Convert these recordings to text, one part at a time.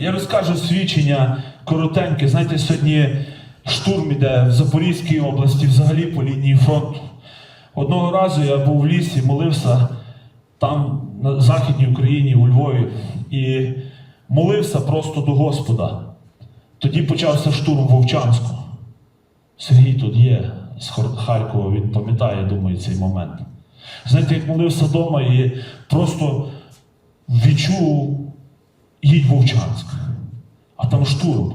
Я розкажу свідчення коротеньке. Знаєте, сьогодні штурм іде в Запорізькій області, взагалі по лінії фронту. Одного разу я був в лісі, молився там, на Західній Україні, у Львові, і молився просто до Господа. Тоді почався штурм Вовчанську. Сергій тут є з Харкова, він пам'ятає, думаю, цей момент. Знаєте, як молився вдома і просто відчув їдь в Вовчанськ, а там штурм.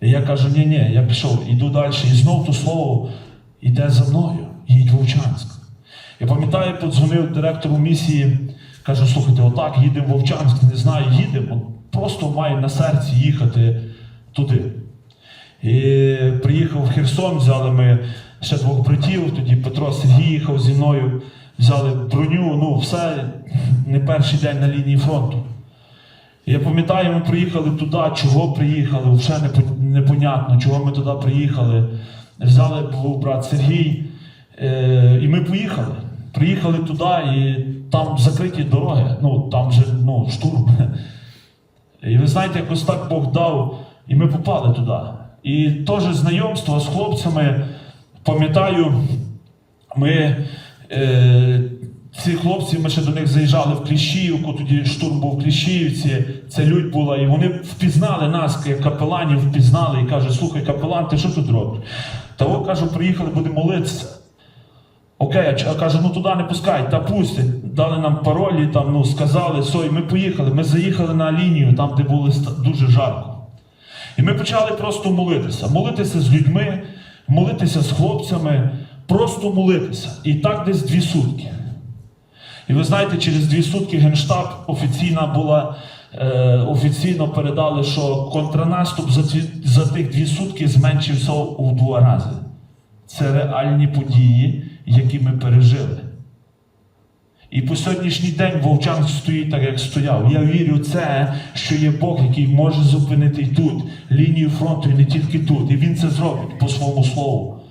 І я кажу, ні, ні, я пішов, іду далі. І знов то слово йде за мною, їдь в Вовчанськ. Я пам'ятаю, подзвонив директору місії, кажу, слухайте, отак, їдемо в Вовчанськ, не знаю, їдемо. Просто маю на серці їхати туди. І приїхав в Херсон, взяли ми ще двох братів, тоді Петро Сергій їхав зі мною, взяли броню, ну все не перший день на лінії фронту. Я пам'ятаю, ми приїхали туди, чого приїхали, взагалі непо- непонятно, чого ми туди приїхали. Взяли був брат Сергій, е, і ми поїхали. Приїхали туди, і там закриті дороги, ну там же ну, штурм. І ви знаєте, якось так Бог дав, і ми попали туди. І теж знайомство з хлопцями, пам'ятаю, ми е, ці хлопці, ми ще до них заїжджали в Кліщіївку, тоді штурм був в Кліщіївці, це людь була, і вони впізнали нас, як капеланів впізнали, і кажуть, слухай, капелан, ти що тут робиш? Та от, кажу, приїхали, будемо молитися. Окей, а каже, ну туди не пускай, та пустять. Дали нам паролі, там, ну, сказали, і ми поїхали. Ми заїхали на лінію, там, де було дуже жарко. І ми почали просто молитися. Молитися з людьми, молитися з хлопцями, просто молитися. І так десь дві сутки. І ви знаєте, через дві сутки Генштаб офіційна була, е, офіційно передали, що контрнаступ за, ці, за тих дві сутки зменшився у два рази. Це реальні події, які ми пережили. І по сьогоднішній день Вовчанськ стоїть так, як стояв. Я вірю в це, що є Бог, який може зупинити і тут лінію фронту, і не тільки тут. І він це зробить по своєму слову.